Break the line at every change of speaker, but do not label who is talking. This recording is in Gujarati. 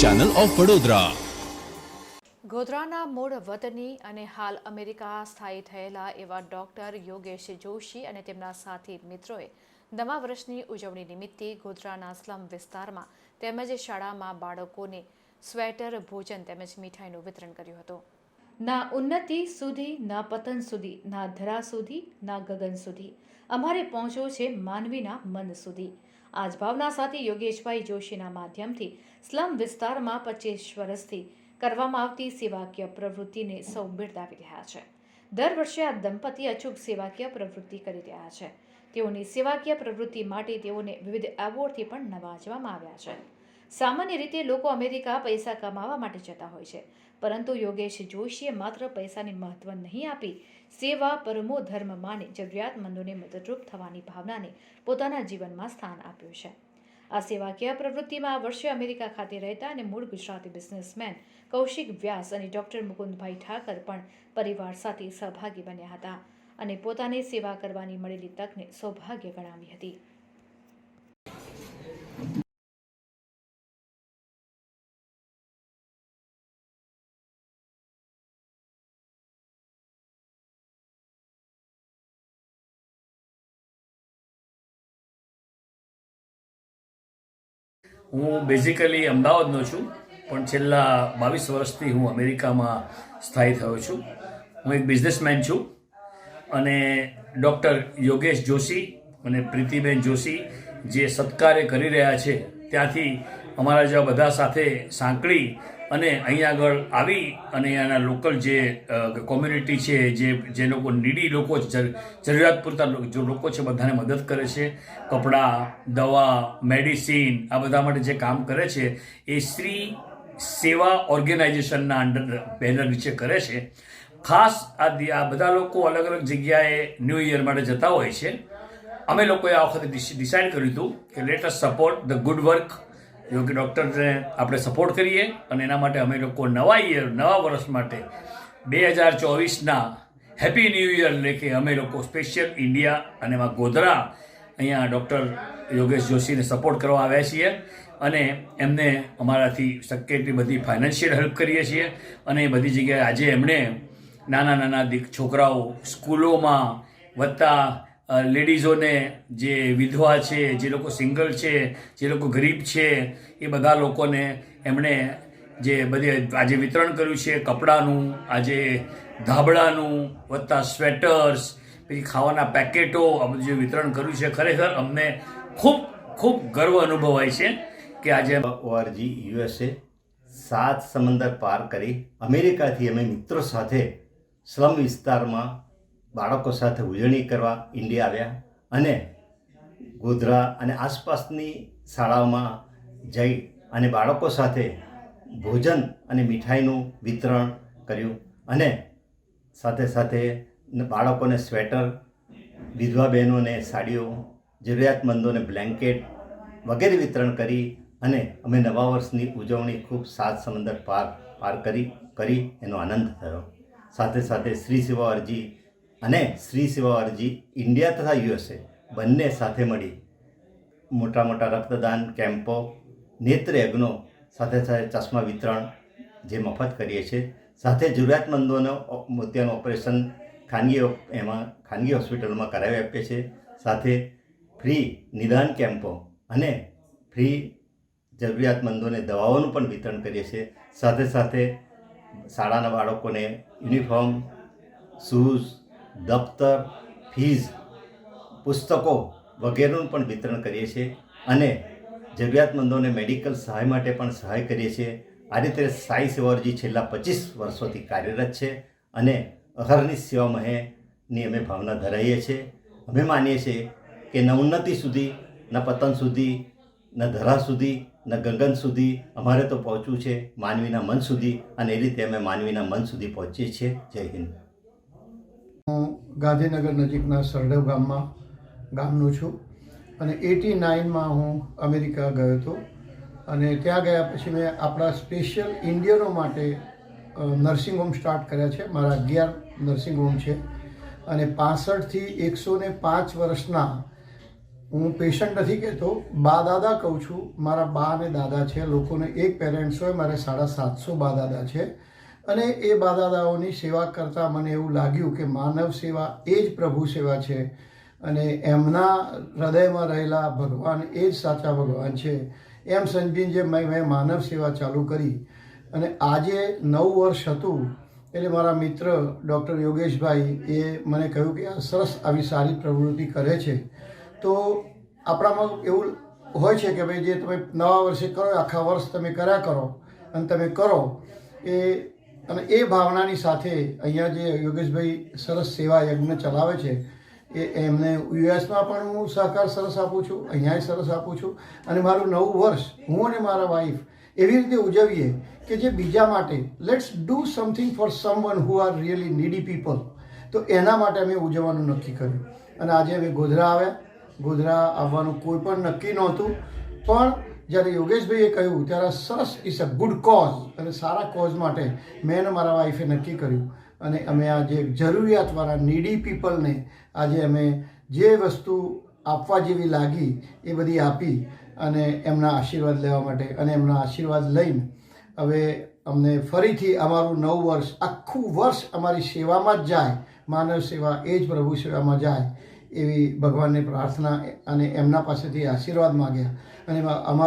ચેનલ ઓફ વડોદરા
ગોધરાના મૂળ વતની અને હાલ અમેરિકા સ્થાયી થયેલા એવા ડોક્ટર યોગેશ જોશી અને તેમના સાથી મિત્રોએ નવા વર્ષની ઉજવણી નિમિત્તે ગોધરાના સ્લમ વિસ્તારમાં તેમજ શાળામાં બાળકોને સ્વેટર ભોજન તેમજ મીઠાઈનું વિતરણ કર્યું હતું. ના ઉન્નતિ સુધી ના પતન સુધી ના ધરા સુધી ના ગગન સુધી. અમારે પહોંચવો છે માનવીના મન સુધી. આ જ ભાવના સાથે યોગેશભાઈ જોશીના માધ્યમથી સ્લમ વિસ્તારમાં પચીસ વર્ષથી કરવામાં આવતી સેવાકીય પ્રવૃત્તિને સૌ બિરદાવી રહ્યા છે. દર વર્ષે આ દંપતી અચૂક સેવાકીય પ્રવૃત્તિ કરી રહ્યા છે. તેઓની સેવાકીય પ્રવૃત્તિ માટે તેઓને વિવિધ એવોર્ડથી પણ નવાજવામાં આવ્યા છે. સામાન્ય રીતે લોકો અમેરિકા પૈસા કમાવા માટે જતા હોય છે, પરંતુ યોગેશ જોશીએ માત્ર પૈસાની મહત્વ નહીં આપી સેવા, પરમો ધર્મ માને જરૂરિયાતમંદોને મદદરૂપ થવાની ભાવનાને પોતાના જીવનમાં સ્થાન આપ્યું છે. આ સેવાકીય પ્રવૃત્તિમાં આ વર્ષે અમેરિકા ખાતે રહેતા અને મૂળ ગુજરાતી બિઝનેસમેન કૌશિક વ્યાસ અને ડૉક્ટર મુકુંદભાઈ ઠાકર પણ પરિવાર સાથે સહભાગી બન્યા હતા અને પોતાને સેવા કરવાની મળેલી તકને સૌભાગ્ય ગણાવી હતી.
હું બેઝિકલી અમદાવાદનો છું, પણ છેલ્લા બાવીસ વર્ષથી હું અમેરિકામાં સ્થાયી થયો છું. હું એક બિઝનેસમેન છું અને ડૉક્ટર યોગેશ જોશી અને પ્રીતિબેન જોશી જે સત્કાર્ય કરી રહ્યા છે, ત્યાંથી અમારા જેવા બધા સાથે સાંકળી અને અહીંયા આગળ આવી અને અહીંયાના લોકલ જે કોમ્યુનિટી છે, જે જે લોકો નીડી લોકો જરૂરિયાત પૂરતા જો લોકો છે, બધાને મદદ કરે છે. કપડાં, દવા મેડિસિન આ બધા માટે જે કામ કરે છે, એ શ્રી સેવા ઓર્ગેનાઇઝેશનના અંડર બેનર નીચે કરે છે. ખાસ આ આ બધા લોકો અલગ અલગ જગ્યાએ ન્યૂ ઇયર માટે જતા હોય છે. અમે લોકોએ આ વખતે ડિસાઇડ કર્યું હતું કે let us support the good work યોગ્ય ડૉક્ટરને આપણે સપોર્ટ કરીએ અને એના માટે અમે લોકો નવા યર નવા વર્ષ માટે બે હજાર ચોવીસના હેપી ન્યૂ યર લેખે અમે લોકો સ્પેશિયલ ઇન્ડિયા અને એમાં ગોધરા અહીંયા ડૉક્ટર યોગેશ જોશીને સપોર્ટ કરવા આવ્યા છીએ અને એમને અમારાથી શક્ય એટલી બધી ફાઇનાન્શિયલ હેલ્પ કરીએ છીએ અને એ બધી જગ્યાએ આજે એમણે નાના નાના દીક છોકરાઓ સ્કૂલોમાં વત્તા અ, લેડીઝોને જે વિધવા છે, જે લોકો સિંગલ છે, જે લોકો ગરીબ છે, એ બધા લોકોને એમણે જે બધી આજે વિતરણ કર્યું છે, કપડાનું, આજે ધાબળાનું, વત્તા સ્વેટર્સ, પછી ખાવાના પેકેટો, આ બધું જે વિતરણ કર્યું છે, ખરેખર અમને ખૂબ ખૂબ ગર્વ અનુભવાય છે કે આજે
ઓઆરજી યુએસએ સાત સમંદર પાર કરી, અમેરિકાથી અમે મિત્રો સાથે સ્લમ વિસ્તારમાં બાળકો સાથે ઉજવણી કરવા ઇન્ડિયા આવ્યા અને ગોધરા અને આસપાસની શાળાઓમાં જઈ અને બાળકો સાથે ભોજન અને મીઠાઈનું વિતરણ કર્યું અને સાથે સાથે બાળકોને સ્વેટર, વિધવા બહેનોને સાડીઓ, જરૂરિયાતમંદોને બ્લેન્કેટ વગેરે વિતરણ કરી અને અમે નવા વર્ષની ઉજવણી ખૂબ સાત સમંદર પાર પાર કરી કરી એનો આનંદ થયો. સાથે સાથે શ્રી સેવા અરજી અને શ્રી સેવા અરજી ઇન્ડિયા તથા યુએસએ બંને સાથે મળી મોટા મોટા રક્તદાન કેમ્પો, નેત્ર યજ્ઞો, સાથે સાથે ચશ્મા વિતરણ જે મફત કરીએ છીએ. સાથે જરૂરિયાતમંદોનો મોતિયાનું ઓપરેશન ખાનગી એમાં ખાનગી હોસ્પિટલમાં કરાવી આપીએ છીએ. સાથે ફ્રી નિદાન કેમ્પો અને ફ્રી જરૂરિયાતમંદોને દવાઓનું પણ વિતરણ કરીએ છીએ. સાથે સાથે શાળાના બાળકોને યુનિફોર્મ, શૂઝ દફતર, ફીઝ, પુસ્તકો વગેરેનું પણ વિતરણ કરીએ છીએ અને જરૂરિયાતમંદોને મેડિકલ સહાય માટે પણ સહાય કરીએ છીએ. આ રીતે સાઈ સેવાઓજી છેલ્લા પચીસ વર્ષોથી કાર્યરત છે અને અહરની સેવા મહેની અમે ભાવના ધરાવીએ છીએ. અમે માનીએ છીએ કે ન ઉન્નતિ સુધી, ન પતન સુધી, ન ધરા સુધી, ન ગગન સુધી અમારે તો પહોંચવું છે માનવીના મન સુધી અને એ રીતે અમે માનવીના મન સુધી પહોંચીએ છીએ. જય હિન્દ.
ગાંધીનગર નજીકના સરડવ ગામમાં ગામનો છું. અને એટી નાઇનમાં હું અમેરિકા ગયો હતો. અને ત્યાં ગયા પછી મેં આપણા સ્પેશિયલ ઇન્ડિયનો માટે નર્સિંગ હોમ સ્ટાર્ટ કર્યા છે. મારા અગિયાર નર્સિંગ હોમ છે. અને પાસઠથી એકસો ને પાંચ વર્ષના હું પેશન્ટ નથી કહેતો, બા દાદા કહું છું. મારા બા અને દાદા છે. લોકોને એક પેરેન્ટ્સ હોય, મારે સાડા સાતસો બા દાદા છે. અને એ બાદાદાઓની સેવા કરતાં મને એવું લાગ્યું કે માનવ સેવા એ જ પ્રભુ સેવા છે. અને એમના હૃદયમાં રહેલા ભગવાન એ જ સાચા ભગવાન છે. એમ સમજીને જે મેં મેં માનવ સેવા ચાલુ કરી. અને આજે નવ વર્ષ હતું એટલે મારા મિત્ર ડૉક્ટર યોગેશભાઈ એ મને કહ્યું કે આ સરસ આવી સારી પ્રવૃત્તિ કરે છે. તો આપણામાં એવું હોય છે કે ભાઈ જે તમે નવા વર્ષે કરો, આખા વર્ષ તમે કર્યા કરો અને તમે કરો, એ અને એ ભાવનાની સાથે અહીંયા જે યોગેશભાઈ સરસ સેવા યજ્ઞ ચલાવે છે, એ એમને યુએસમાં પણ હું સહકાર સરસ આપું છું, અહીંયાય સરસ આપું છું. અને મારું નવું વર્ષ, હું અને મારા વાઈફ એવી રીતે ઉજવીએ કે જે બીજા માટે let's do something for someone who are really needy people તો એના માટે અમે ઉજવવાનું નક્કી કર્યું. અને આજે અમે ગોધરા આવ્યા. ગોધરા આવવાનું કોઈ પણ નક્કી નહોતું. પણ જ્યારે યોગેશભાઈએ કહ્યું, ત્યારે સરસ ઇસ અ ગુડ કોઝ અને સારા કોઝ માટે મેં અને મારા વાઈફે નક્કી કર્યું. અને અમે આજે જરૂરિયાતવાળા નીડી પીપલને આજે અમે જે વસ્તુ આપવા જેવી લાગી, એ બધી આપી અને એમના આશીર્વાદ લેવા માટે અને એમના આશીર્વાદ લઈને હવે અમને ફરીથી અમારું નવું વર્ષ, આખું વર્ષ અમારી સેવામાં જ જાય, માનવ સેવા એ જ પ્રભુ સેવામાં જાય એવી ભગવાનને પ્રાર્થના અને એમના પાસેથી આશીર્વાદ માગ્યા. અને અમારા